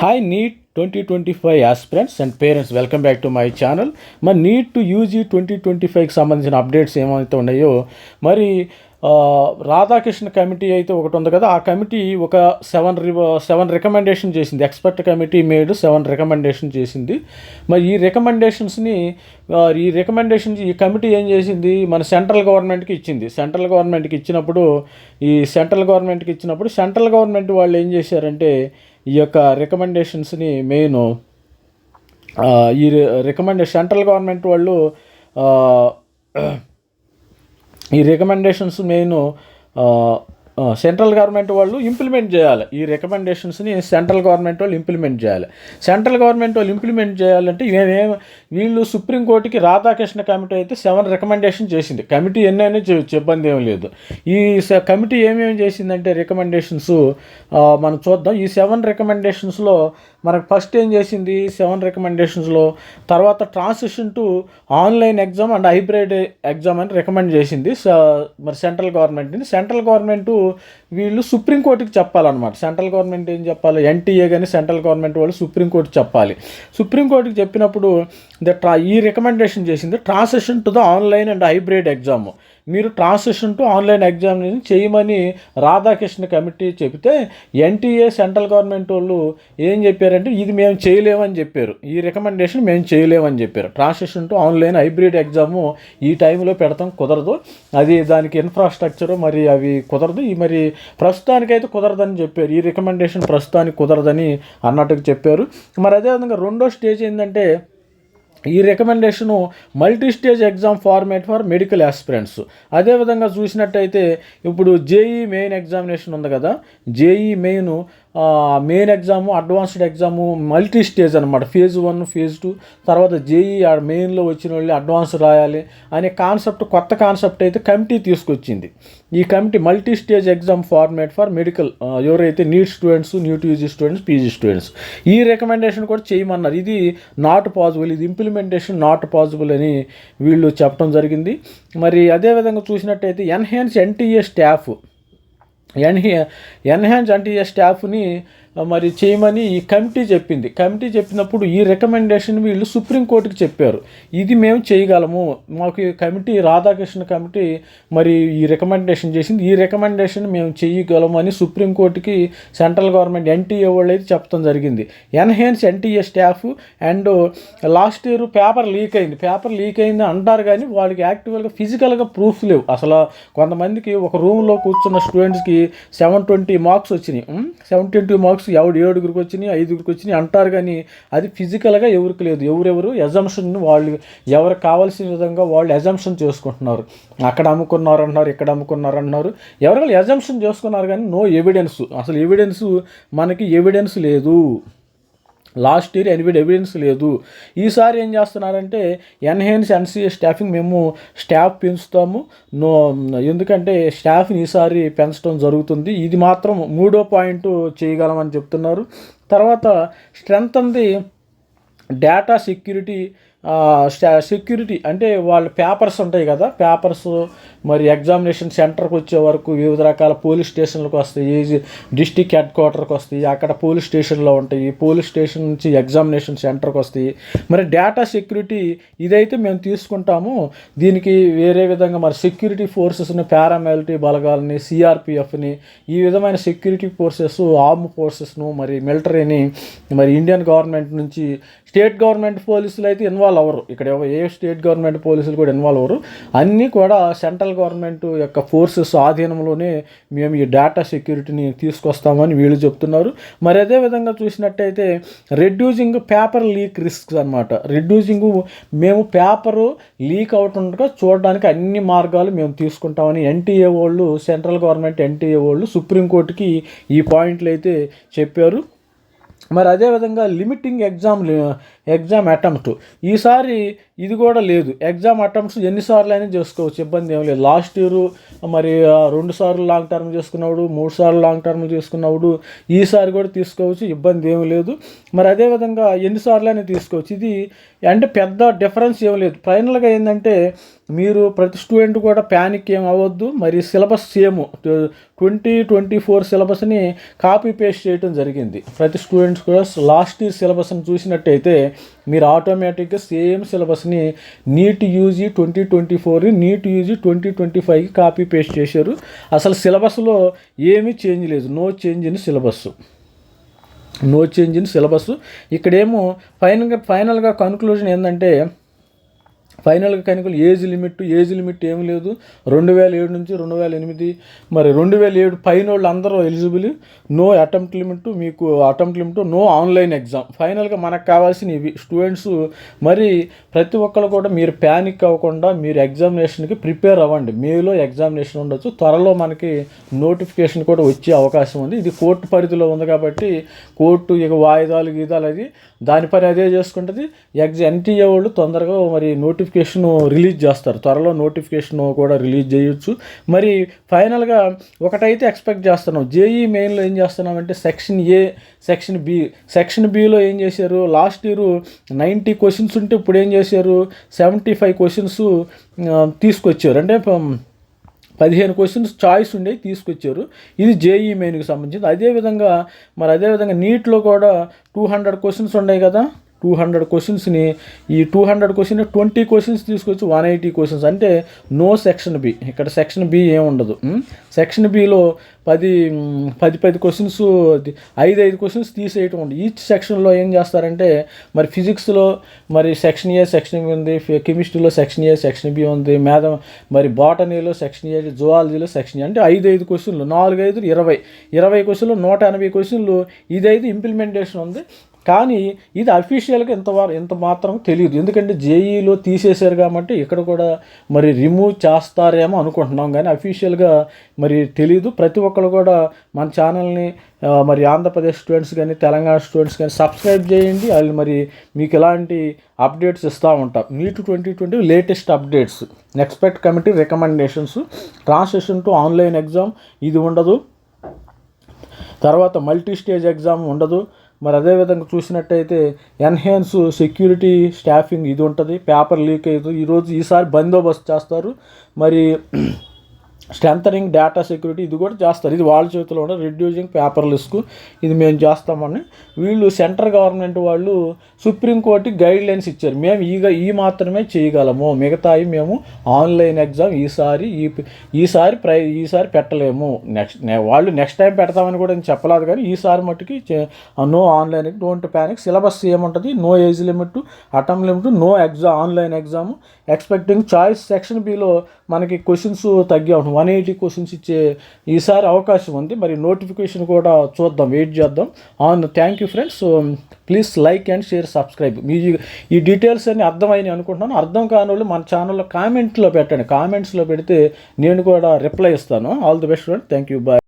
Hi NEET twenty twenty five aspirants and parents welcome back to my channel మరి NEET to UG twenty twenty ఫైవ్కి సంబంధించిన updates ఏమైతే ఉన్నాయో మరి Radhakrishna committee అయితే ఒకటి ఉంది కదా ఆ కమిటీ ఒక సెవెన్ సెవెన్ రికమెండేషన్ చేసింది. Expert committee made seven recommendation చేసింది. మరి ఈ రికమెండేషన్స్ని ఈ రికమెండేషన్ ఈ కమిటీ ఏం చేసింది? మన సెంట్రల్ గవర్నమెంట్కి ఇచ్చింది. సెంట్రల్ గవర్నమెంట్కి ఇచ్చినప్పుడు ఈ సెంట్రల్ గవర్నమెంట్కి ఇచ్చినప్పుడు సెంట్రల్ గవర్నమెంట్ వాళ్ళు ఏం చేశారంటే ఈ యొక్క రికమెండేషన్స్ని మెయిన్ ఈ రికమెండే సెంట్రల్ గవర్నమెంట్ వాళ్ళు ఈ రికమెండేషన్స్ మెయిన్ సెంట్రల్ గవర్నమెంట్ వాళ్ళు ఇంప్లిమెంట్ చేయాలి. ఈ రికమెండేషన్స్ని సెంట్రల్ గవర్నమెంట్ వాళ్ళు ఇంప్లిమెంట్ చేయాలి. సెంట్రల్ గవర్నమెంట్ వాళ్ళు ఇంప్లిమెంట్ చేయాలంటే ఇవేం వీళ్ళు సుప్రీంకోర్టుకి రాధాకృష్ణ కమిటీ అయితే సెవెన్ రికమెండేషన్ చేసింది. కమిటీ ఎన్నైనా ఇబ్బంది ఏం లేదు. ఈ స- కమిటీ ఏమేమి చేసిందంటే రికమెండేషన్స్ మనం చూద్దాం. ఈ సెవెన్ రికమెండేషన్స్లో మనకు ఫస్ట్ ఏం చేసింది? సెవెన్ రికమెండేషన్స్లో తర్వాత transition to online exam and hybrid exam అని రికమెండ్ చేసింది. మరి సెంట్రల్ గవర్నమెంట్ని. సెంట్రల్ గవర్నమెంట్ వీళ్ళు సుప్రీంకోర్టుకి చెప్పాలన్నమాట. సెంట్రల్ గవర్నమెంట్ ఏం చెప్పాలి? ఎన్టీఏ కానీ సెంట్రల్ గవర్నమెంట్ వాళ్ళు సుప్రీంకోర్టుకి చెప్పాలి. సుప్రీంకోర్టుకి చెప్పినప్పుడు ద ట్రా ఈ రికమెండేషన్ చేసింది transition to the online and hybrid exam. మీరు ట్రాన్సిషన్ టు ఆన్లైన్ ఎగ్జామినేషన్ చేయమని రాధాకృష్ణ కమిటీ చెబితే ఎన్టీఏ సెంట్రల్ గవర్నమెంట్ వాళ్ళు ఏం చెప్పారంటే ఇది మేము చేయలేమని చెప్పారు. ఈ రికమెండేషన్ మేము చేయలేమని చెప్పారు. Transition to online hybrid exam ఈ టైంలో పెడతాం కుదరదు. అది దానికి ఇన్ఫ్రాస్ట్రక్చర్ మరి అవి కుదరదు. ఈ మరి ప్రస్తుతానికైతే కుదరదని చెప్పారు. ఈ రికమెండేషన్ ప్రస్తుతానికి కుదరదని అన్నట్టుగా చెప్పారు. మరి అదేవిధంగా రెండో స్టేజ్ ఏంటంటే ఈ recommendation multi stage exam format for medical aspirants. అదేవిధంగా చూసినట్టయితే ఇప్పుడు జేఈ మెయిన్ ఎగ్జామినేషన్ ఉంది కదా JEE main main exam advanced exam multi stage అనమాట ఫేజ్ వన్ ఫేజ్ టూ తర్వాత జేఈ మెయిన్లో వచ్చిన వాళ్ళు అడ్వాన్స్ రాయాలి అనే కాన్సెప్ట్ కొత్త కాన్సెప్ట్ అయితే కమిటీ తీసుకొచ్చింది. ఈ committee multi stage exam format for medical ఎవరైతే NEET students NEET UG students PG students ఈ రికమెండేషన్ కూడా చేయమన్నారు. ఇది నాట్ పాసిబుల్ ఇది ఇంప్లిమెంటేషన్ నాట్ పాసిబుల్ అని వీళ్ళు చెప్పడం జరిగింది. మరి అదేవిధంగా చూసినట్టయితే ఎన్హాన్స్ ఎన్టీఏ స్టాఫ్ ఎన్హి ఎన్హాన్స్ అంటే స్టాఫ్ని మరి చేయమని ఈ కమిటీ చెప్పింది. కమిటీ చెప్పినప్పుడు ఈ రికమెండేషన్ వీళ్ళు సుప్రీంకోర్టుకి చెప్పారు. ఇది మేము చేయగలము. మాకు ఈ కమిటీ రాధాకృష్ణ కమిటీ మరి ఈ రికమెండేషన్ చేసింది. ఈ రికమెండేషన్ మేము చేయగలము అని సుప్రీంకోర్టుకి సెంట్రల్ గవర్నమెంట్ ఎన్టీఏ వాళ్ళు అయితే చెప్పడం జరిగింది. Enhance NTA staff and last year paper leak అయింది. పేపర్ లీక్ అయింది అంటారు కానీ వాళ్ళకి యాక్టివల్గా ఫిజికల్గా ప్రూఫ్ లేవు. అసలు కొంతమందికి ఒక రూమ్లో కూర్చున్న స్టూడెంట్స్కి సెవెన్ ట్వంటీ మార్క్స్ వచ్చినాయి. సెవెన్ ట్వంటీ మార్క్స్ ఎవడు ఏడుగురికి వచ్చినాయి ఐదుగురికి వచ్చినాయి అంటారు కానీ అది ఫిజికల్గా ఎవరికి లేదు. ఎవరెవరు ఎజంప్షన్ వాళ్ళు ఎవరికి కావాల్సిన విధంగా వాళ్ళు ఎజంప్షన్ చేసుకుంటున్నారు. అక్కడ అమ్ముకున్నారు అంటున్నారు ఇక్కడ అమ్ముకున్నారు అంటున్నారు. ఎవరు ఎజంప్షన్ చేసుకున్నారు కానీ నో ఎవిడెన్స్ అసలు ఎవిడెన్స్ మనకి ఎవిడెన్స్ లేదు. లాస్ట్ ఇయర్ ఎనిమిది ఎవిడెన్స్ లేదు. ఈసారి ఏం చేస్తున్నారంటే ఎన్హెన్స్ ఎన్సీఏ స్టాఫింగ్ మేము స్టాఫ్ పెంచుతాము. నో ఎందుకంటే స్టాఫ్ని ఈసారి పెంచడం జరుగుతుంది. ఇది మాత్రం మూడో పాయింట్ చేయగలమని చెప్తున్నారు. తర్వాత స్ట్రెంత్ అంది డేటా సెక్యూరిటీ సెక్యూరిటీ అంటే వాళ్ళ పేపర్స్ ఉంటాయి కదా పేపర్స్ మరి ఎగ్జామినేషన్ సెంటర్కి వచ్చే వరకు వివిధ రకాల పోలీస్ స్టేషన్లకు వస్తాయి డిస్టిక్ హెడ్ క్వార్టర్కి వస్తాయి అక్కడ పోలీస్ స్టేషన్లో ఉంటాయి పోలీస్ స్టేషన్ నుంచి ఎగ్జామినేషన్ సెంటర్కి వస్తాయి. మరి డేటా సెక్యూరిటీ ఇదైతే మేము తీసుకుంటాము దీనికి వేరే విధంగా మరి సెక్యూరిటీ ఫోర్సెస్ని పారామిలిటరీ బలగాలని సిఆర్పిఎఫ్ని ఈ విధమైన సెక్యూరిటీ ఫోర్సెస్ ఆర్మ్ ఫోర్సెస్ను మరి మిలిటరీని మరి ఇండియన్ గవర్నమెంట్ నుంచి స్టేట్ గవర్నమెంట్ పోలీసులు అయితే ఇన్వాల్వ్ అవ్వరు. ఇక్కడ ఏ స్టేట్ గవర్నమెంట్ పోలీసులు కూడా ఇన్వాల్వ్ అవ్వరు. అన్నీ కూడా సెంట్రల్ గవర్నమెంట్ యొక్క ఫోర్సెస్ ఆధీనంలోనే మేము ఈ డేటా సెక్యూరిటీని తీసుకొస్తామని వీళ్ళు చెప్తున్నారు. మరి అదే విధంగా చూసినట్టయితే రెడ్యూసింగ్ పేపర్ లీక్ రిస్క్స్ అనమాట రెడ్యూసింగ్ మేము పేపరు లీక్ అవుతుండగా చూడడానికి అన్ని మార్గాలు మేము తీసుకుంటామని ఎన్టీఏ వాళ్ళు సెంట్రల్ గవర్నమెంట్ ఎన్టీఏ వాళ్ళు సుప్రీంకోర్టుకి ఈ పాయింట్లు అయితే చెప్పారు. మరి అదేవిధంగా లిమిటింగ్ ఎగ్జామ్ ఎగ్జామ్ అటెంప్ట్. ఈసారి ఇది కూడా లేదు. ఎగ్జామ్ అటెంప్ట్స్ ఎన్నిసార్లు అయినా చేసుకోవచ్చు. ఇబ్బంది ఏం లేదు. లాస్ట్ ఇయర్ మరి ఆ, రెండు సార్లు లాంగ్ టర్మ్ చేసుకున్నాడు మూడు సార్లు లాంగ్ టర్మ్ చేసుకున్నాడు ఈసారి కూడా తీసుకోవచ్చు. ఇబ్బంది ఏం లేదు. మరి అదేవిధంగా ఎన్నిసార్లు అయినా తీసుకోవచ్చు. ఇది అంటే పెద్ద డిఫరెన్స్ ఏం లేదు. ఫైనల్గా ఏంటంటే మీరు ప్రతి స్టూడెంట్ కూడా ప్యానిక్ ఏం అవ్వద్దు. మరి syllabus same. Twenty twenty four సిలబస్ని కాపీ పేస్ట్ చేయడం జరిగింది. ప్రతి స్టూడెంట్స్ కూడా లాస్ట్ ఇయర్ సిలబస్ని చూసినట్టయితే మీరు ఆటోమేటిక్గా సేమ్ సిలబస్ని NEET UG twenty twenty four NEET UG twenty twenty ఫైవ్కి కాపీ పేస్ట్ చేశారు. అసలు సిలబస్లో ఏమీ చేంజ్ లేదు. No change in syllabus no change in syllabus ఇక్కడేమో ఫైనల్గా ఫైనల్గా కన్క్లూజన్ ఏంటంటే ఫైనల్గా కనుకలు ఏజ్ లిమిట్ ఏజ్ లిమిట్ ఏమి లేదు. రెండు వేల ఏడు నుంచి రెండు వేల ఎనిమిది మరి రెండు వేల ఏడు పైన వాళ్ళు అందరూ ఎలిజిబుల్. నో అటెంప్ట్ లిమిట్ మీకు attempt limit no online exam. ఫైనల్గా మనకు కావాల్సిన ఇవి. స్టూడెంట్స్ మరి ప్రతి ఒక్కరు కూడా మీరు ప్యానిక్ అవ్వకుండా మీరు ఎగ్జామినేషన్కి ప్రిపేర్ అవ్వండి. మేలో ఎగ్జామినేషన్ ఉండొచ్చు. త్వరలో మనకి నోటిఫికేషన్ కూడా వచ్చే అవకాశం ఉంది. ఇది కోర్టు పరిధిలో ఉంది కాబట్టి కోర్టు ఇక వాయిదాలు గీదాలు అది. దాని పని అదే చేసుకుంటుంది. ఎగ్జా ఎన్టీఏ వాళ్ళు తొందరగా మరి నోటి నోటిఫికేషన్ రిలీజ్ చేస్తారు. త్వరలో నోటిఫికేషన్ కూడా రిలీజ్ చేయొచ్చు. మరి ఫైనల్గా ఒకటైతే ఎక్స్పెక్ట్ చేస్తున్నాం. జేఈ మెయిన్లో ఏం చేస్తున్నామంటే section A section B section below ఏం చేశారు? లాస్ట్ ఇయర్ నైంటీ క్వశ్చన్స్ ఉంటే ఇప్పుడు ఏం చేశారు? సెవెంటీ ఫైవ్ క్వశ్చన్స్ తీసుకొచ్చారు. అంటే పదిహేను క్వశ్చన్స్ చాయిస్ ఉండేవి తీసుకొచ్చారు. ఇది జేఈ మెయిన్కి సంబంధించింది. అదేవిధంగా మరి అదేవిధంగా నీట్లో కూడా టూ హండ్రెడ్ క్వశ్చన్స్ ఉన్నాయి కదా? టూ హండ్రెడ్ క్వశ్చన్స్ని ఈ two hundred question twenty questions తీసుకొచ్చి వన్ ఎయిటీ క్వశ్చన్స్ అంటే నో సెక్షన్ బి ఇక్కడ సెక్షన్ బి ఏం ఉండదు. సెక్షన్ బిలో పది పది పది క్వశ్చన్స్ ఐదు ఐదు క్వశ్చన్స్ తీసేయటం ఉంది ఈచ్ సెక్షన్లో ఏం చేస్తారంటే మరి ఫిజిక్స్లో మరి సెక్షన్ ఏ సెక్షన్ బి ఉంది కెమిస్ట్రీలో సెక్షన్ ఏ సెక్షన్ బి ఉంది మేధ మరి బాటనీలో సెక్షన్ ఏ జువాలజీలో సెక్షన్ ఏ అంటే ఐదు ఐదు క్వశ్చన్లు నాలుగు ఐదు ఇరవై. ఇరవై క్వశ్చన్లు నూట ఎనభై క్వశ్చన్లు ఇదైతే ఇంప్లిమెంటేషన్ ఉంది. కానీ ఇది అఫీషియల్గా ఇంత వారు ఇంత మాత్రం తెలియదు. ఎందుకంటే జేఈలో తీసేశారు కాబట్టి ఇక్కడ కూడా మరి రిమూవ్ చేస్తారేమో అనుకుంటున్నాం కానీ అఫీషియల్గా మరి తెలియదు ప్రతి ఒక్కరు కూడా మన ఛానల్ని మరి ఆంధ్రప్రదేశ్ స్టూడెంట్స్ కానీ తెలంగాణ స్టూడెంట్స్ కానీ సబ్స్క్రైబ్ చేయండి. వాళ్ళు మరి మీకు ఎలాంటి అప్డేట్స్ ఇస్తూ ఉంటాం. NEET twenty twenty latest updates expect committee recommendations translation to online exam ఇది ఉండదు. తర్వాత మల్టీ స్టేజ్ ఎగ్జామ్ ఉండదు. మరి అదేవిధంగా చూసినట్టయితే ఎన్హాన్స్ సెక్యూరిటీ స్టాఫింగ్ ఇది ఉంటుంది పేపర్ లీక్ అయ్యేది. ఈరోజు ఈసారి బందోబస్తు చేస్తారు. మరి స్ట్రెంథనింగ్ డేటా సెక్యూరిటీ ఇది కూడా చేస్తారు. ఇది వాళ్ళ చేతిలో ఉన్న రిడ్యూసింగ్ పేపర్ లిస్క్ ఇది మేము చేస్తామని వీళ్ళు సెంట్రల్ గవర్నమెంట్ వాళ్ళు సుప్రీంకోర్టు గైడ్ లైన్స్ ఇచ్చారు. మేము ఈగ ఈ మాత్రమే చేయగలము. మిగతాయి మేము ఆన్లైన్ ఎగ్జామ్ ఈసారి ఈ ఈసారి ప్రై ఈసారి పెట్టలేము. నెక్స్ట్ వాళ్ళు నెక్స్ట్ టైం పెడతామని కూడా నేను చెప్పలేదు కానీ ఈసారి మట్టుకి no online don't panic syllabus ఏముంటుంది no age limit attempt limit no exam online exam expecting choice section below మనకి క్వశ్చన్స్ తగ్గే ఉంటుంది వన్ ఎయిటీ క్వశ్చన్స్ ఇచ్చే ఈసారి అవకాశం ఉంది. మరి నోటిఫికేషన్ కూడా చూద్దాం వెయిట్ చేద్దాం. On thank you friends. Please like and share subscribe. మీ ఈ డీటెయిల్స్ అన్ని అర్థమైనవి అనుకుంటున్నాను. అర్థం కాని వాళ్ళు మన ఛానల్లో కామెంట్లో పెట్టండి. కామెంట్స్లో పెడితే నేను కూడా రిప్లై ఇస్తాను. All the best friend thank you. Bye.